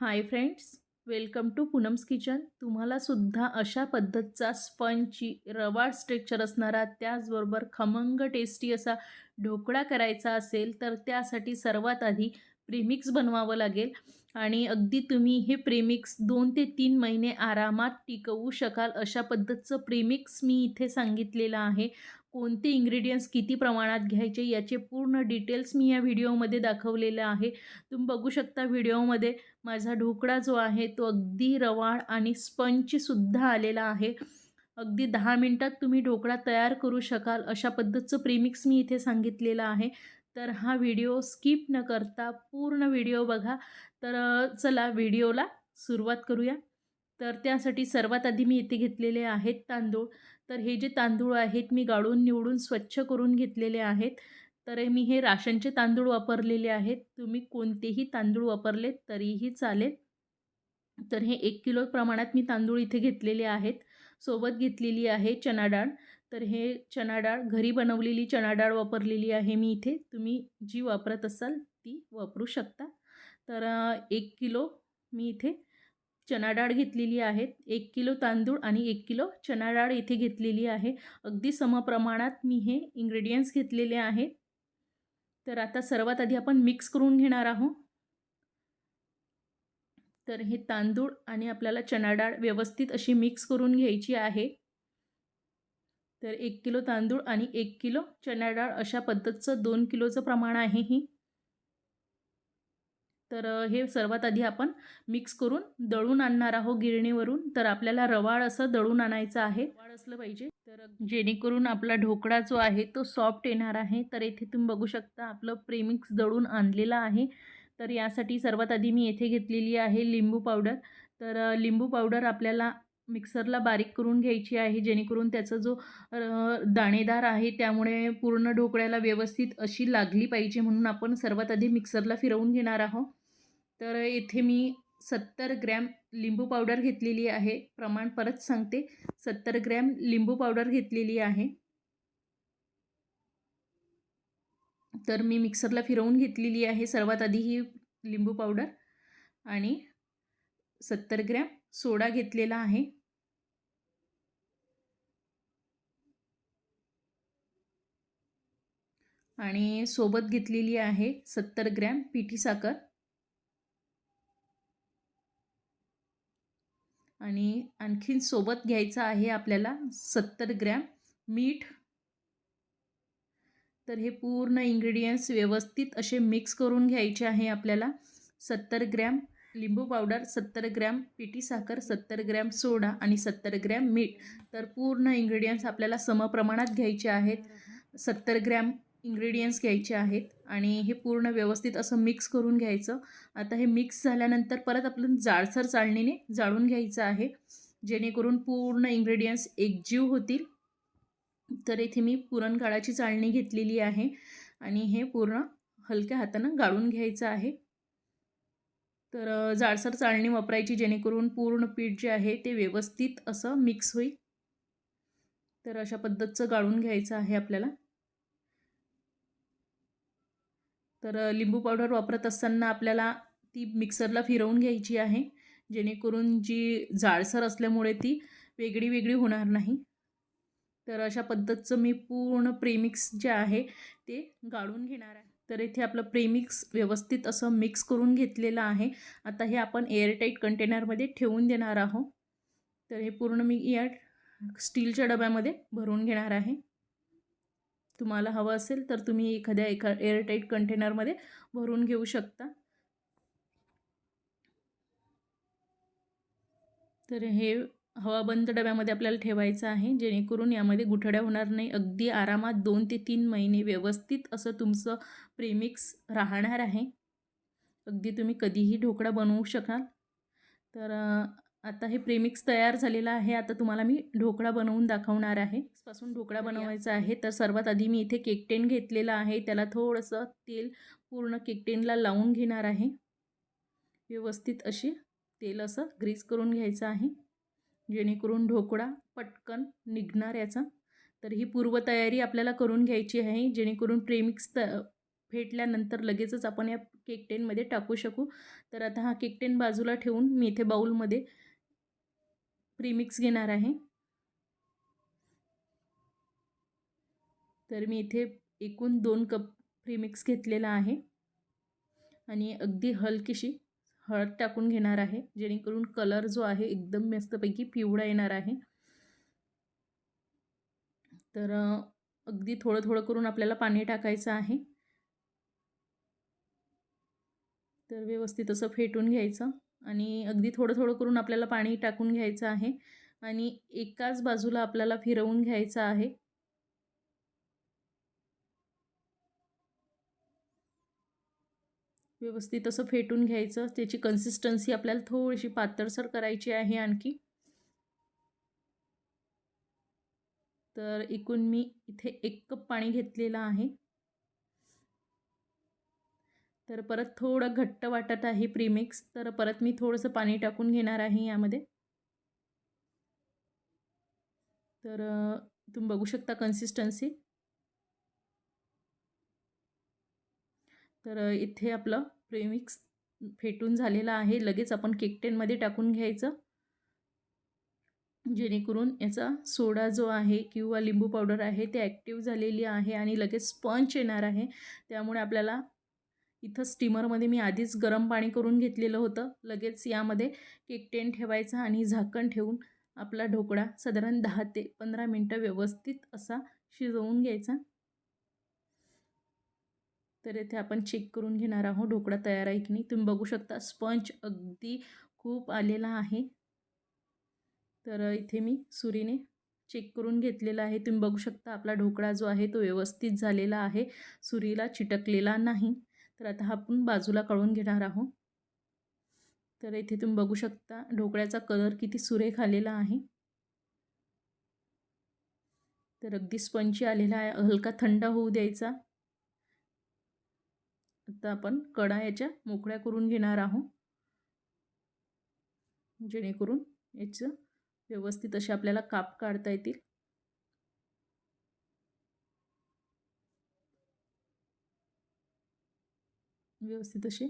Hi friends welcome to Poonam's kitchen तुम्हाला सुद्धा अशा पद्धतचा स्पंजची रवाळ स्ट्रेक्चर असणारा त्याचबरोबर खमंग टेस्टी असा ढोकळा करायचा असेल तर त्यासाठी सर्वात आधी प्रीमिक्स बनवावं लागेल. आणि अगदी तुम्ही हे प्रेमिक्स दोन ते तीन महिने आरामात टिकवू शकाल अशा पद्धतीचं प्रेमिक्स मी इथे सांगितलेलं आहे. कोणते इंग्रेडियंट्स किती प्रमाणात घ्यायचे याचे पूर्ण डिटेल्स मी या व्हिडिओमध्ये दाखवलेलं आहे. तुम्ही बघू शकता व्हिडिओमध्ये माझा ढोकळा जो आहे तो अगदी रवाळ आणि स्पंजसुद्धा आलेला आहे. अगदी दहा मिनटात तुम्ही ढोकळा तयार करू शकाल अशा पद्धतीचं प्रेमिक्स मी इथे सांगितलेलं आहे. तर हा व्हिडिओ स्किप न करता पूर्ण व्हिडिओ बघा. तर चला व्हिडिओला सुरुवात करूया. तर त्यासाठी सर्वात आधी मी इथे घेतलेले आहेत तांदूळ. तर हे जे तांदूळ आहेत मी गाळून निवडून स्वच्छ करून घेतलेले आहेत. तर मी हे राशनचे तांदूळ वापरलेले आहेत. तुम्ही कोणतेही तांदूळ वापरले तरीही चालेल. तर हे एक किलो प्रमाणात मी तांदूळ इथे घेतलेले आहेत. सोबत घेतलेली आहे चना डाळ तर हे चणा डाळ घरी बनवलेली चणा डाळ वापरलेली आहे मी इथे. तुम्ही जी वापरत असाल ती वापरू शकता. तर एक किलो मी इथे चणा डाळ घेतलेली आहे. एक किलो तांदूळ आणि एक किलो चणा डाळ इथे घेतलेली आहे. अगदी समप्रमाणात मी हे इंग्रेडियंट्स घेतलेले आहेत तर आता सर्वात आधी आपण मिक्स करून घेणार आहोत. तर हे तांदूळ आणि आपल्याला चणा डाळ व्यवस्थित अशी मिक्स करून घ्यायची आहे. तर एक किलो तांदूळ आणि एक किलो चणा डाळ अशा पद्धतीचं दोन किलोचं प्रमाण आहे ही. तर हे सर्वात आधी आपण मिक्स करून दळून आणणार आहोत गिरणीवरून. तर आपल्याला रवाळ असं दळून आणायचं आहे. रवाळ असलं पाहिजे. तर जेणेकरून आपला ढोकळा जो आहे तो सॉफ्ट येणार आहे. तर येथे तुम्ही बघू शकता आपलं प्रेमिक्स दळून आणलेलं आहे. तर यासाठी सर्वात आधी मी येथे घेतलेली आहे लिंबू पावडर. तर लिंबू पावडर आपल्याला मिक्सरला बारीक करून घ्यायची आहे जेणेकरून त्याचा जो दाणेदार आहे त्यामुळे पूर्ण ढोकळ्याला व्यवस्थित अशी लागली पाहिजे म्हणून आपण सर्वात आधी मिक्सरला फिरवून घेणार आहोत. तर येथे मी सत्तर ग्रॅम लिंबू पावडर घेतलेली आहे. प्रमाण परत सांगते. सत्तर ग्रॅम लिंबू पावडर घेतलेली आहे. तर मी मिक्सरला फिरवून घेतलेली आहे. सर्वात आधी ही लिंबू पावडर आणि सत्तर ग्रॅम सोडा घेतलेला आहे. आणि सोबत घेतलेली आहे सत्तर ग्रॅम पिठी साखर. आणि आणखीन सोबत घ्यायचं आहे आपल्याला सत्तर ग्रॅम मीठ. तर हे पूर्ण इंग्रेडियंट्स व्यवस्थित असे मिक्स करून घ्यायचे आहे आपल्याला सत्तर ग्रॅम लिंबू पावडर सत्तर ग्रॅम पिठी साखर सत्तर ग्रॅम सोडा आणि सत्तर ग्रॅम मीठ. तर पूर्ण इंग्रेडियंट्स आपल्याला समप्रमाणात घ्यायचे आहेत. सत्तर ग्रॅम इंग्रेडियंट्स घ्यायचे आहेत आणि हे पूर्ण व्यवस्थित असं मिक्स करून घ्यायचं. आता हे मिक्स झाल्यानंतर परत आपण जाडसर चाळणीने जाळून घ्यायचं आहे. जेणेकरून पूर्ण इंग्रेडियंट्स एकजीव होतील. तर इथे मी पुरणकाळाची चाळणी घेतलेली आहे आणि हे पूर्ण हलक्या हातानं गाळून घ्यायचं आहे. तर जाळसर जाडसर चाळणी वापरायची जेणेकरून पूर्ण पीठ जे आहे ते व्यवस्थित असं मिक्स होईल. तर अशा पद्धतीचं गाळून घ्यायचं आहे आपल्याला. तर लिंबू पावडर वापरत असताना आपल्याला ती मिक्सरला फिरवून घ्यायची आहे. जेणेकरून जी जाडसर असल्यामुळे ती वेगळी वेगळी होणार नाही. तर अशा पद्धतीचं मी पूर्ण प्रेमिक्स जे आहे ते गाळून घेणार आहे. तर इथे आपलं प्रेमिक्स व्यवस्थित असं मिक्स करून घेतलेलं आहे. आता हे आपण एअरटाईट कंटेनरमध्ये ठेवून देणार आहोत. तर हे पूर्ण मी या स्टीलच्या डब्यामध्ये भरून घेणार आहे. तुम्हाला हवं असेल तर तुम्ही एखाद्या एका एअरटाईट कंटेनरमध्ये भरून घेऊ शकता. तर हे हवाबंद डब्यामध्ये आपल्याला ठेवायचं आहे जेणेकरून यामध्ये गुठळ्या होणार नाही. अगदी आरामात दोन ते तीन महिने व्यवस्थित असं तुमचं प्रेमिक्स राहणार आहे. अगदी तुम्ही कधीही ढोकळा बनवू शकाल. तर आता हे प्रेमिक्स तयार झालेलं आहे. आता तुम्हाला मी ढोकळा बनवून दाखवणार आहे. पासून ढोकळा बनवायचा आहे. तर सर्वात आधी मी इथे केक टेन घेतलेला आहे. त्याला थोडंसं तेल पूर्ण केक टेनला लावून घेणार आहे. व्यवस्थित अशी तेल असं ग्रीस करून घ्यायचं आहे. जेणेकरून ढोकळा पटकन निघणार याचा. तर ही पूर्वतयारी आपल्याला करून घ्यायची आहे. जेणेकरून प्रेमिक्स त फेटल्यानंतर लगेचच आपण या केक टेनमध्ये टाकू शकू. तर आता हा केक टेन बाजूला ठेवून मी इथे बाऊलमध्ये प्रीमिक्स घेणार आहे. तर मी इथे एकूण दोन कप प्रीमिक्स घेतलेला आहे. आणि अगदी हलकीशी हळद टाकून घेणार आहे जेणेकरून कलर जो आहे एकदम मस्तपैकी पिवळा येणार आहे. तर अगदी थोडं थोडं करून आपल्याला पाणी टाकायचं आहे. तर व्यवस्थित असं फेटून घ्यायचं. आणि अगदी थोडं थोडं करून आपल्याला पाणी टाकून घ्यायचं आहे आणि एकाच बाजूला आपल्याला फिरवून घ्यायचं आहे. व्यवस्थित असं फेटून घ्यायचं त्याची कन्सिस्टन्सी आपल्याला थोडीशी पातळसर करायची आहे आणखी. तर एकूण मी इथे एक कप पाणी घेतलेलं आहे. तर परत थोडं घट्ट वाटत आहे प्रीमिक्स तर परत मी थोडंसं पाणी टाकून घेणार आहे यामध्ये. तर तुम्ही बघू शकता कन्सिस्टन्सी तर इथे आपलं प्रेमिक्स फेटून झालेलं आहे. लगेच आपण केक टेनमध्ये टाकून घ्यायचं. जेणेकरून याचा सोडा जो आहे किंवा लिंबू पावडर आहे ते ॲक्टिव्ह झालेली आहे आणि लगेच स्पंच येणार आहे. त्यामुळे आपल्याला इथं स्टीमरमध्ये मी आधीच गरम पाणी करून घेतलेलं होतं. लगेच यामध्ये केक टेन ठेवायचा आणि झाकण ठेवून आपला ढोकळा साधारण दहा ते पंधरा मिनटं व्यवस्थित असा शिजवून घ्यायचा. तर इथे आपण चेक करून घेणार आहोत. ढोकळा तयार आहे की नाही? तुम्ही बघू शकता स्पंज अगदी खूप आलेला आहे. तर इथे मी सुरीने चेक करून घेतलेला आहे. तुम्ही बघू शकता आपला ढोकळा जो आहे तो व्यवस्थित झालेला आहे. सुरीला चिटकलेला नाही. तर आता आपण बाजूला काढून घेणार आहोत. तर इथे तुम्ही बघू शकता ढोकळ्याचा कलर किती सुरेख आलेला आहे. तर अगदी स्पंची आलेला आहे हलका थंड होऊ द्यायचा. आता आपण कडा याच्या मोकळ्या करून घेणार आहोत. जेणेकरून याचं व्यवस्थित असे आपल्याला काप काढता येतील. व्यवस्थित असे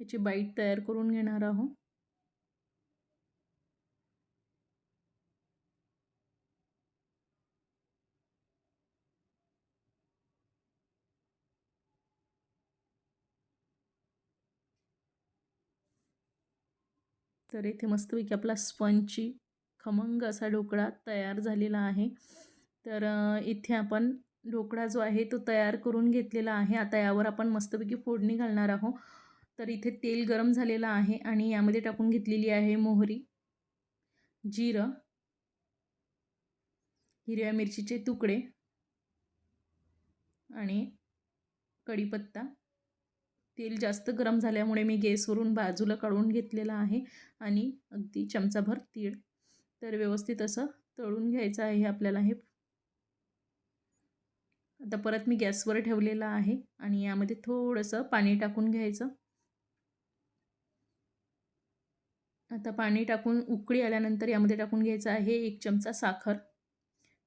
याची बाईट तयार करून घेणार आहोत. तर इथे मस्तपैकी आपला स्पंजची खमंग असा ढोकळा तयार झालेला आहे. तर इथे आपण ढोकळा जो आहे तो तयार करून घेतलेला आहे. आता यावर आपण मस्तपैकी फोडणी घालणार आहोत. तर इथे तेल गरम झालेलं आहे आणि यामध्ये टाकून घेतलेली आहे मोहरी जिरं हिरव्या मिरचीचे तुकडे आणि कढीपत्ता. तेल जास्त गरम झाल्यामुळे मी गॅसवरून बाजूला काढून घेतलेला आहे आणि अगदी चमचाभर तीळ. तर व्यवस्थित असं तळून घ्यायचं आहे आपल्याला हे आता परत मी गॅसवर ठेवलेलं आहे आणि यामध्ये थोडंसं पाणी टाकून घ्यायचं. आता पाणी टाकून उकळी आल्यानंतर यामध्ये टाकून घ्यायचं आहे एक चमचा साखर.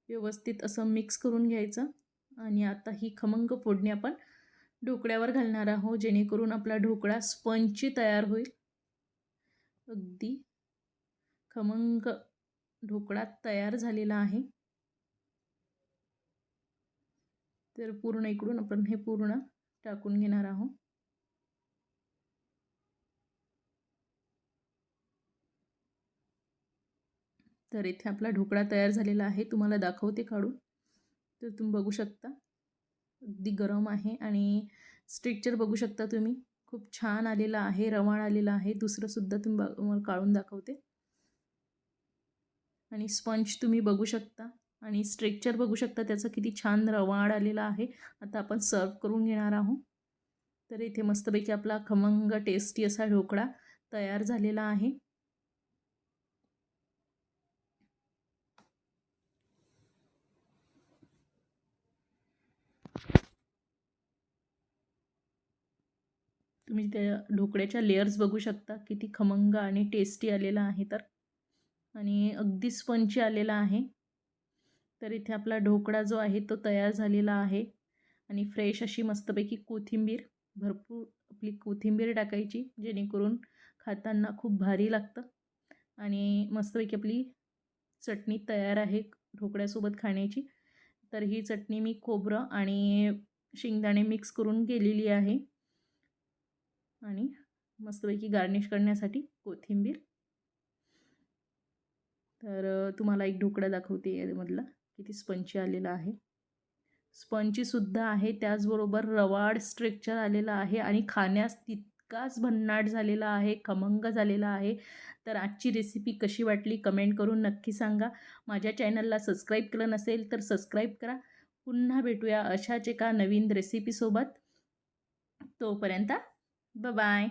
व्यवस्थित असं मिक्स करून घ्यायचं आणि आता ही खमंग फोडणी आपण ढोकळ्यावर घालणार आहोत जेणेकरून आपला ढोकळा स्पंची तयार होईल. अगदी खमंग ढोकळा तयार झालेला आहे. तर पूर्ण इकडून आपण हे पूर्ण टाकून घेणार आहोत. तर इथे आपला ढोकळा तयार झालेला आहे. तुम्हाला दाखवते काढून. तर तुम्ही बघू शकता. अगदी गरम आहे आणि स्ट्रेक्चर बघू शकता तुम्ही. खूप छान आलेला आहे रवाळ आलेला आहे. दुसरंसुद्धा तुम्ही काढून दाखवते. आणि स्पंज तुम्ही बघू शकता. आणि स्ट्रेक्चर बघू शकता त्याचं किती छान रवाड आलेला आहे. आता आपण सर्व करून घेणार आहोत. तर इथे मस्तपैकी आपला खमंग टेस्टी असा ढोकळा तयार झालेला आहे. तुम्ही त्या ढोकळ्याच्या लेअर्स बघू शकता किती खमंग आणि टेस्टी आलेला आहे तर. आणि अगदी स्पंची आलेला आहे. तर इथे आपला ढोकळा जो आहे तो तयार झालेला आहे. आणि फ्रेश अशी मस्तपैकी कोथिंबीर भरपूर आपली कोथिंबीर टाकायची जेणेकरून खाताना खूप भारी लागतं. आणि मस्तपैकी आपली चटणी तयार आहे ढोकळ्यासोबत खाण्याची. तर ही चटणी मी खोबरं आणि शेंगदाणे मिक्स करून केलेली आहे. आणि मस्तपैकी गार्निश करण्यासाठी कोथिंबीर. तर तुम्हाला एक ढोकळा दाखवते यामधला. किती स्पंची आलेला आहे. स्पंचीसुद्धा आहे त्याचबरोबर रवाड स्ट्रेक्चर आलेला आहे आणि खाण्यास तितकाच भन्नाट झालेला आहे खमंग झालेला आहे. तर आजची रेसिपी कशी वाटली कमेंट करून नक्की सांगा. माझ्या चॅनलला सबस्क्राईब केलं नसेल तर सबस्क्राईब करा. पुन्हा भेटूया अशाच एका नवीन रेसिपीसोबत तोपर्यंत बाय